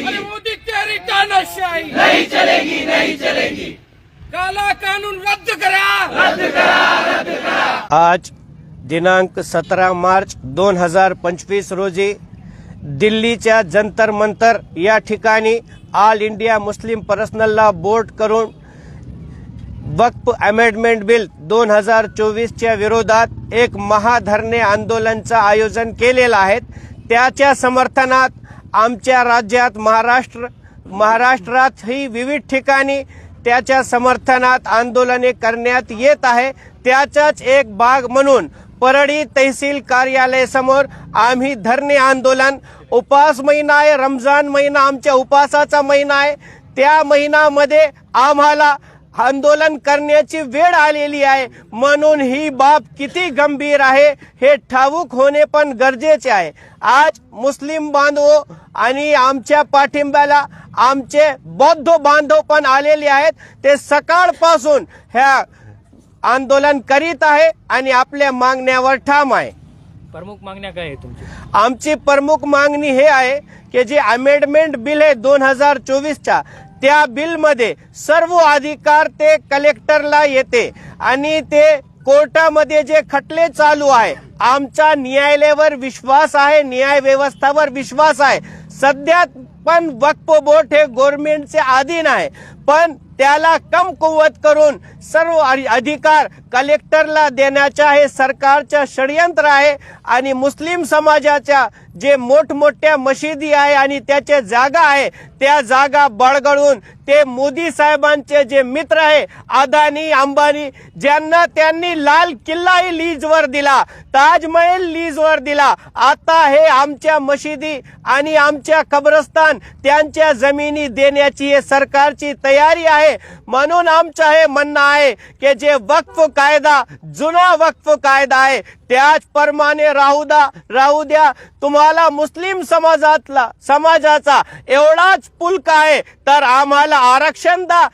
चलेगी। मोदी तेरी तानाशाही नहीं चलेगी नहीं चलेगी। काला कानून रद्द करा। आज दिनांक सतरा मार्च दोन हजार पंचवीस रोजी दिल्लीच्या जंतर मंतर या ठिकाणी All India Muslim Personal Law Board करून वक्फ अमेंडमेंट बिल दोन हजार चोवीसच्या विरोधात एक महाधरणे आंदोलनचं आयोजन केलेलं आहे. त्याच्या समर्थनात आमच्या राज्यात महाराष्ट्र महाराष्ट्रातही विविध ठिकाणी त्याच्या समर्थनात आंदोलने करण्यात येत आहे. त्याचाच एक भाग म्हणून परळी तहसील कार्यालयासमोर आम्ही धरणे आंदोलन. उपास महिना आहे रमजान महिना आमच्या उपासाचा महिना आहे. त्या महिन्यामध्ये आम्हाला आंदोलन करण्याची वेळ आलेली आहे. म्हणून ही बाब किती गंभीर आहे हे ठाऊक होणे पण गरजेचे आहे. आज मुस्लिम बांधव आणि आमच्या पाठिंब्याला आमचे बौद्ध बांधव पण आलेले आहेत. ते सकाळपासून ह्या आंदोलन करीत आहे आणि आपल्या मागण्यावर ठाम आहे. प्रमुख मागण्या काय तुमची आमची प्रमुख मागणी हे आहे की जे अमेंडमेंट बिल आहे दोन हजार चोवीसच्या त्या बिलमध्ये सर्व अधिकार ते कलेक्टरला येते. आणि ते कोर्टामध्ये जे खटले चालू आहे आमचा न्यायालयावर विश्वास आहे न्याय व्यवस्थावर विश्वास आहे. सध्या पण वक्फ बोर्ड हे गव्हर्नमेंटचे अधीन आहे. पण त्याला कम कुवत करून सर्व अधिकार कलेक्टरला देण्याचा हे सरकारच्या षडयंत्र आहे आणि मुस्लिम समाजाच्या जे मोठमोठ्या मशिदी आहे आणि त्याचे जागा आहे त्या जागा बळगळून ते मोदी साहेबांचे जे मित्र आहे अदानी अंबानी ज्यांना त्यांनी लाल किल्लाही लीजवर दिला ताजमहल लीजवर दिला आता हे आमच्या मशिदी आणि आमच्या कब्रस्तान त्यांच्या जमिनी देण्याची हे सरकारची तयारी आहे. म्हणून आमचं हे म्हणणं आहे की जे वक्फ कायदा जुना वक्फ कायदा आहे त्याचप्रमाणे राहू द्या राहू द्या. तुम्हाला मुस्लिम समाजातला समाजाचा एवढाच पुलक आहे तर आम्हाला आरक्षण द्या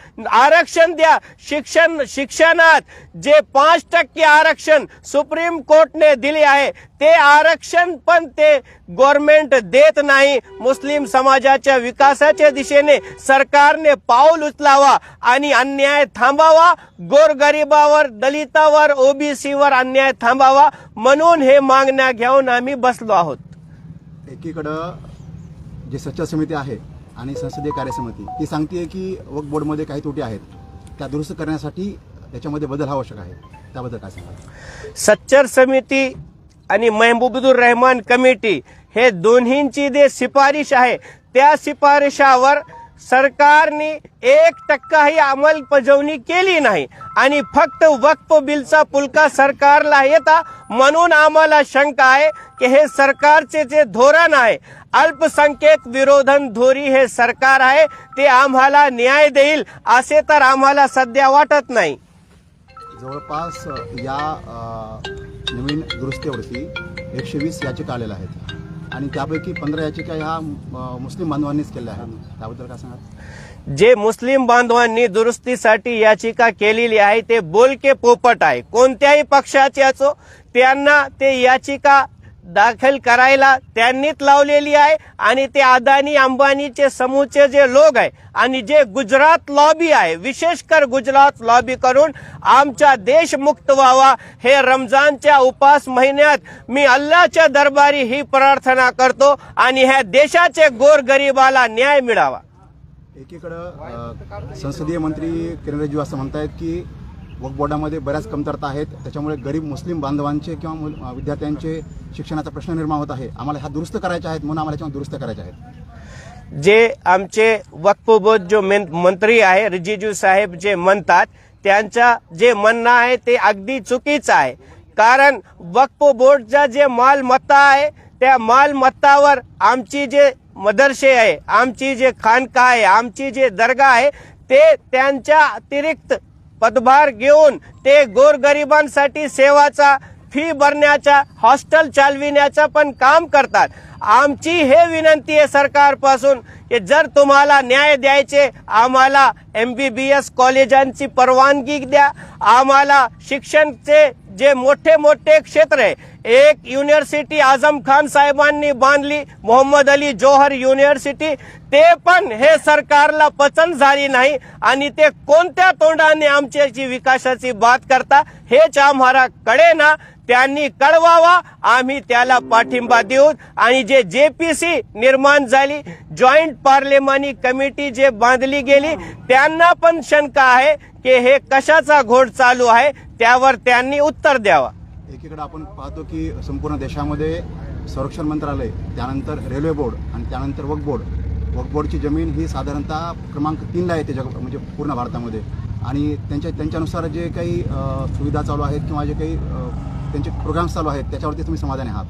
आरक्षण द्या. शिक्षण शिक्षणात जे पाच टक्के आरक्षण सुप्रीम कोर्टने दिले आहे ते आरक्षण पण ते गव्हर्नमेंट देत नाही. मुस्लिम समाजाच्या विकासाच्या दिशेने सरकारने पाऊल उचलावा आणि अन्याय थांबावा. गोरगरिबावर दलितावर ओबीसीवर अन्याय थांबावा. म्हणून हे मागण्या घेऊन आम्ही बसलो आहोत. एकीकडं जे सच्चा समिती आहे आणि संसदीय कार्यसमिती ती सांगते की वक्फ बोर्डमध्ये काही त्रुटी आहेत. त्या दुरुस्त करण्यासाठी त्याच्यामध्ये बदल आवश्यक आहे. त्याबद्दल काय सांगाल? सच्चर समिती आणि महबूबुर रहमान कमिटी हे दोन्हींची जे शिफारिश आहे त्या शिफारिशावर सरकारने एक टक्काही अंमलबजावणी केली नाही. आणि फक्त वक्फ बिलचा पुलका सरकारला येता म्हणून आम्हाला शंका आहे की हे सरकारचे जे धोरण आहे अल्पसंख्यक विरोधन धोरी हे सरकार आहे ते आम्हाला न्याय देईल असे तर आम्हाला सध्या वाटत नाही. जवळपास या नवीन दुरुस्तीवरती एकशे वीस याचिका आलेल्या आहेत. आणि त्यापैकी पंधरा याचिका ह्या मुस्लिम बांधवांनीच केल्या आहेत. त्याबद्दल काय सांगा जे मुस्लिम बांधवांनी दुरुस्तीसाठी याचिका केलेली आहे ते बोलके पोपट आहे. कोणत्याही पक्षाचे असो त्यांना ते याचिका दाखल करायला त्यांनीच लावलेली आहे आणि ते अदानी अंबानीचे समूहचे जे लोक आहे आणि जे गुजरात लॉबी आहे विशेषकर गुजरात लॉबी करून आमचा देश मुक्त व्हावा हे रमजानच्या उपास महिन्यात मी अल्लाच्या दरबारी ही प्रार्थना करतो आणि ह्या देशाचे गोरगरिबाला न्याय मिळावा. एकीकडं संसदीय मंत्री किरण रिजिजू असं म्हणतायत की वक्फ बोर्डामध्ये बऱ्याच कमतरता आहेत. त्याच्यामुळे गरीब मुस्लिम बांधवांचे किंवा मुल- विद्यार्थ्यांचे शिक्षणाचा प्रश्न निर्माण होत आहे. आम्हाला ह्या दुरुस्त करायच्या आहेत म्हणून आम्हाला याच्यामध्ये दुरुस्त करायच्या आहेत. जे आमचे वक्फ बोर्ड जो मेन- मंत्री आहे रिजिजू साहेब जे म्हणतात त्यांचा जे म्हणणं आहे ते अगदी चुकीचं आहे. कारण वक्फ बोर्डचा जे मालमत्ता आहे त्या मालमत्तावर आमची जे मदरसे आहे आमची जे खानका आहे आमची जे दर्गा आहे ते त्यांच्या अतिरिक्त पदभार घेऊन ते गोरगरिबांसाठी सेवाचा फी भरण्याचा हॉस्टेल चालविण्याचा पण काम करतात. आमची हे विनंती आहे सरकारपासून की जर तुम्हाला न्याय द्यायचे आम्हाला एम बी बी एस कॉलेजांची परवानगी द्या. आम्हाला शिक्षणचे जे मोठे मोठे क्षेत्र आहे. एक युनिव्हर्सिटी आझम खान साहेबांनी बांधली मोहम्मद अली जोहर युनिव्हर्सिटी ते पण हे सरकारला पसंत झाली नाही आणि ते कोणत्या तोंडाने आमच्याची विकासाची बात करता हेच आम्हाला कळे ना त्यांनी कळवावा. आम्ही त्याला पाठिंबा देऊ आणि जे जे पी सी निर्माण झाली जॉईंट पार्लेमानी कमिटी जे बांधली गेली त्यांना पण शंका आहे की हे कशाचा घोड चालू आहे त्यावर त्यांनी उत्तर द्यावा. एकीकडे आपण पाहतो की संपूर्ण देशामध्ये संरक्षण मंत्रालय त्यानंतर रेल्वे बोर्ड आणि त्यानंतर वक्फ बोर्ड वक्फ बोर्डची जमीन ही साधारणतः क्रमांक तीनला येते जग म्हणजे पूर्ण भारतामध्ये. आणि त्यांच्या त्यांच्यानुसार जे काही सुविधा चालू आहेत किंवा जे काही त्यांचे प्रोग्राम चालू आहेत त्याच्यावरती तुम्ही समाधानी आहात.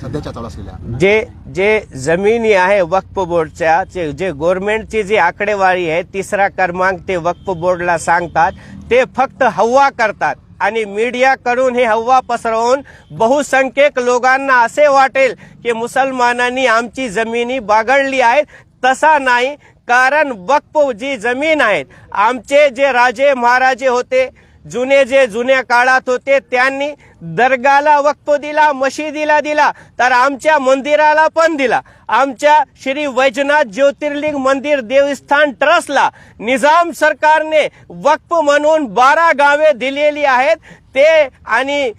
सध्याच्या चालू असलेल्या. जे जे जमिनी आहे वक्फ बोर्डच्या जे जे गव्हर्नमेंटची जी आकडेवारी आहे तिसरा क्रमांक ते वक्फ बोर्डला सांगतात. ते फक्त हव्वा करतात आणि मीडियाकडून हे हव्वा पसरवून बहुसंख्यक लोकांना असे वाटेल की मुसलमानांनी आमची जमिनी बागडली आहेत. तसा नाही कारण वक्फ जी जमीन आहेत आमचे जे राजे महाराजे होते जुने जे जुन्या काळात होते त्यांनी दर्गाला वक्फ दिला मशिदीला दिला तर आमच्या मंदिराला पण दिला. आमच्या श्री वैजनाथ ज्योतिर्लिंग मंदिर देवस्थान ट्रस्टला निजाम सरकारने वक्फ म्हणून बारा गावे दिलेली आहेत. ते आणि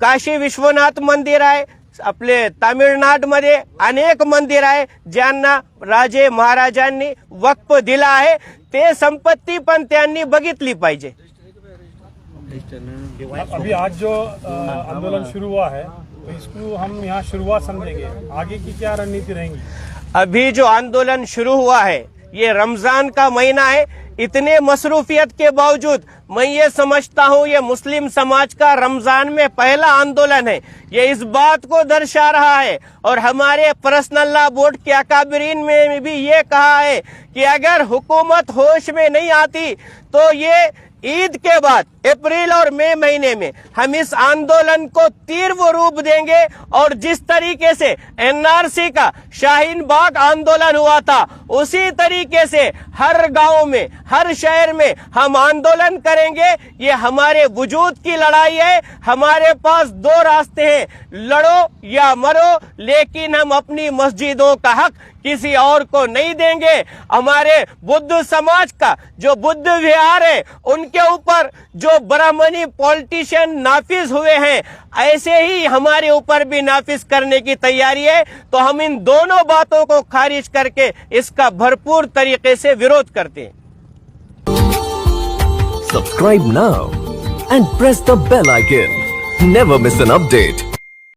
काशी विश्वनाथ मंदिर आहे आपले तामिळनाडमध्ये अनेक मंदिर आहे ज्यांना राजे महाराजांनी वक्फ दिला आहे. ते संपत्ती पण त्यांनी बघितली पाहिजे. अभी आज जो आंदोलन शुरू हुआ है तो इसको हम यहाँ शुरुआत समझेंगे। आगे की क्या रणनीति रहेंगी? अभी जो आंदोलन शुरू हुआ है ये रमज़ान का महीना है। इतने मसरूफियत के बावजूद मैं ये समझता हूँ ये मुस्लिम समाज का रमज़ान में पहला आंदोलन है। ये इस बात को दर्शा रहा है और हमारे पर्सनल लॉ बोर्ड के अकाबरीन में भी ये कहा है कि अगर हुकूमत होश में नहीं आती तो ये ईद के बाद, अप्रैल और मई महीने में, हम इस आंदोलन को तीव्र रूप देंगे और जिस तरीके से एनआरसी का शाहीन बाग आंदोलन हुआ था, उसी तरीके से हर गाँव में, हर शहर में हम आंदोलन करेंगे। ये हमारे वजूद की लड़ाई है। हमारे पास दो रास्ते हैं, लड़ो या मरो, लेकिन हम अपनी मस्जिदों का हक किसी और को नहीं देंगे हमारे बुद्ध समाज का जो बुद्ध विहार है, उनके ऊपर जो ब्राह्मणी पॉलिटिशियन नाफिज हुए हैं, ऐसे ही हमारे ऊपर भी नाफिज करने की तैयारी है तो हम इन दोनों बातों को खारिज करके इसका भरपूर तरीके से विरोध करते हैं Subscribe now and press the bell icon. Never miss an update.